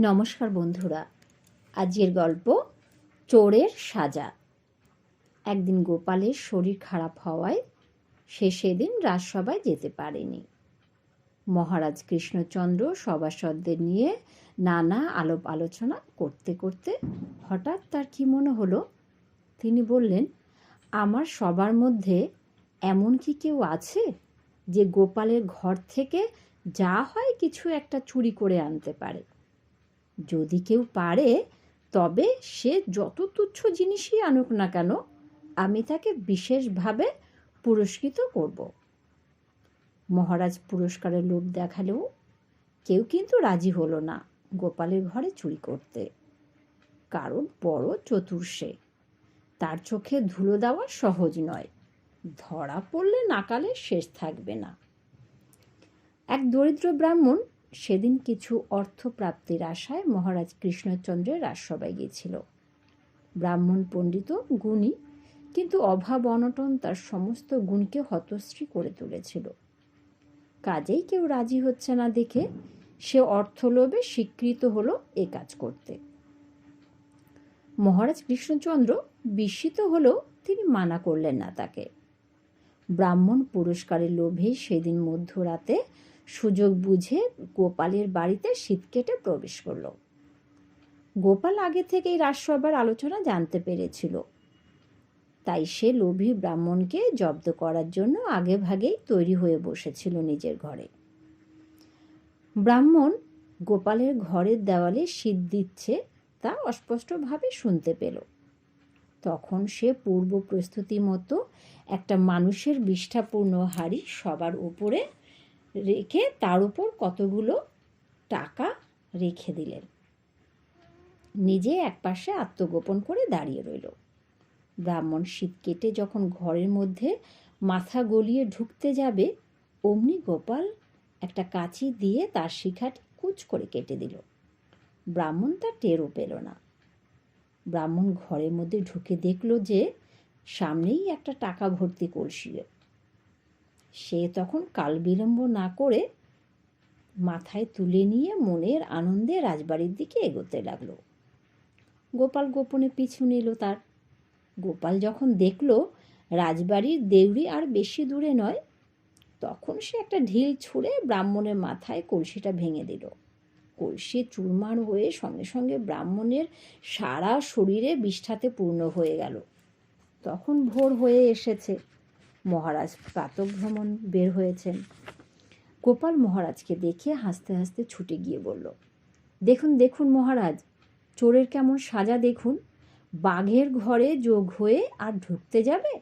নমস্কার বন্ধুরা। আজকের গল্প, চোরের সাজা। একদিন গোপালের শরীর খারাপ হওয়ায় সে সেদিন রাজসভায় যেতে পারেনি। মহারাজ কৃষ্ণচন্দ্র সভাসদদের নিয়ে নানা আলাপ আলোচনা করতে করতে হঠাৎ তার কি মনে হলো? তিনি বললেন, আমার সবার মধ্যে এমন কি কেউ আছে যে গোপালের ঘর থেকে যা হয় কিছু একটা চুরি করে আনতে পারে? যদি কেউ পারে, তবে সে যত তুচ্ছ জিনিসই আনুক না কেন, আমি তাকে বিশেষভাবে পুরস্কৃত করব। মহারাজ পুরস্কারের লোভ দেখালেও কেউ কিন্তু রাজি হলো না গোপালের ঘরে চুরি করতে। কারণ বড় চতুর সে। তার চোখে ধুলো দেওয়া সহজ নয়, ধরা পড়লে নাকালে শেষ থাকবে না। এক দরিদ্র ব্রাহ্মণ সেদিন কিছু অর্থ প্রাপ্তির আশায় মহারাজ কৃষ্ণচন্দ্রের রাজসভায় গিয়েছিল। ব্রাহ্মণ পণ্ডিত গুণী, কিন্তু অভাব অনটন তার সমস্ত গুণকে হতশ্রী করে তুলেছিল। কাজেই কেউ রাজি হচ্ছে না দেখে সে অর্থলোভে স্বীকৃত হলো এ কাজ করতে। মহারাজ কৃষ্ণচন্দ্র বিস্মিত হলেও তিনি মানা করলেন না তাকে। ব্রাহ্মণ পুরস্কারের লোভে সেদিন মধ্যরাতে সুযোগ বুঝে গোপালের বাড়িতে শীত কেটে প্রবেশ করল। গোপাল আগে থেকেই রাজসভার আলোচনা জানতে পেরেছিল। তাই সে লোভী ব্রাহ্মণকে জব্দ করার জন্য আগে ভাগেই তৈরি হয়ে বসেছিল নিজের ঘরে। ব্রাহ্মণ গোপালের ঘরের দেওয়ালে শীত দিচ্ছে তা অস্পষ্টভাবে শুনতে পেল। তখন সে পূর্ব প্রস্তুতি মতো একটা মানুষের বিষ্ঠাপূর্ণ হাড়ি সবার উপরে রেখে তার উপর কতগুলো টাকা রেখে দিলেন। নিজে একপাশে আত্মগোপন করে দাঁড়িয়ে রইল। ব্রাহ্মণ শীত কেটে যখন ঘরের মধ্যে মাথা গলিয়ে ঢুকতে যাবে, অমনি গোপাল একটা কাঁচি দিয়ে তার শিখাটি কুচ করে কেটে দিল। ব্রাহ্মণ তার টেরও পেল না। ব্রাহ্মণ ঘরের মধ্যে ঢুকে দেখল যে সামনেই একটা টাকা ভর্তি কলসি। সে তখন কাল বিলম্ব না করে মাথায় তুলে নিয়ে মনের আনন্দে রাজবাড়ির দিকে এগোতে লাগল। গোপাল গোপনে পিছু নিল তার। গোপাল যখন দেখল রাজবাড়ির দেউড়ি আর বেশি দূরে নয়, তখন সে একটা ঢিল ছুঁড়ে ব্রাহ্মণের মাথায় কলসিটা ভেঙে দিল। কলসি চুরমার হয়ে সঙ্গে সঙ্গে ব্রাহ্মণের সারা শরীরে বিষ্ঠাতে পূর্ণ হয়ে গেল। তখন ভোর হয়ে এসেছে। মহারাজ প্রাতভ্রমণ বের হয়েছেন। গোপাল মহারাজকে দেখে হাসতে হাসতে ছুটে গিয়ে বলল, দেখুন দেখুন মহারাজ, চোরের কেমন সাজা দেখুন। বাঘের ঘরে যোগ হয়ে আর ঢুকতে যাবে?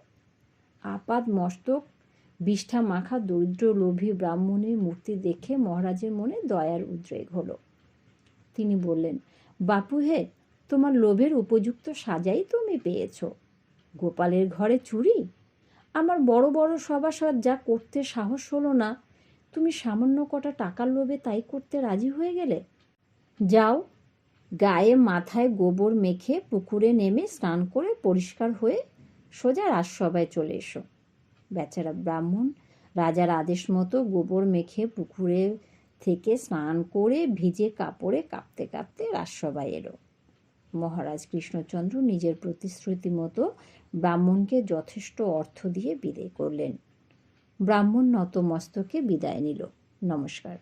আপাত মস্তক, বিষ্ঠা মাখা দরিদ্র লোভী ব্রাহ্মণের মূর্তি দেখে মহারাজের মনে দয়ার উদ্রেক হলো। তিনি বললেন, বাপু হে তোমার লোভের উপযুক্ত সাজাই তুমি পেয়েছ। গোপালের ঘরে চুরি? আমার বড় বড় সভাসদ যা করতে সাহস হলো না, তুমি সামান্য কটা টাকার লোভে তাই করতে রাজি হয়ে গেলে? যাও, গায়ে মাথায় গোবর মেখে পুকুরে নেমে স্নান করে পরিষ্কার হয়ে সোজা রাজসভায় চলে এসো। বেচারা ব্রাহ্মণ রাজার আদেশ মতো গোবর মেখে পুকুরে থেকে স্নান করে ভিজে কাপড়ে কাঁপতে কাঁপতে রাজসভায় এলো। মহারাজ কৃষ্ণচন্দ্র নিজের প্রতিশ্রুতি মতো ব্রাহ্মণকে যথেষ্ট অর্থ দিয়ে বিদায় করলেন। ব্রাহ্মণ নতমস্তকে বিদায় নিল। নমস্কার।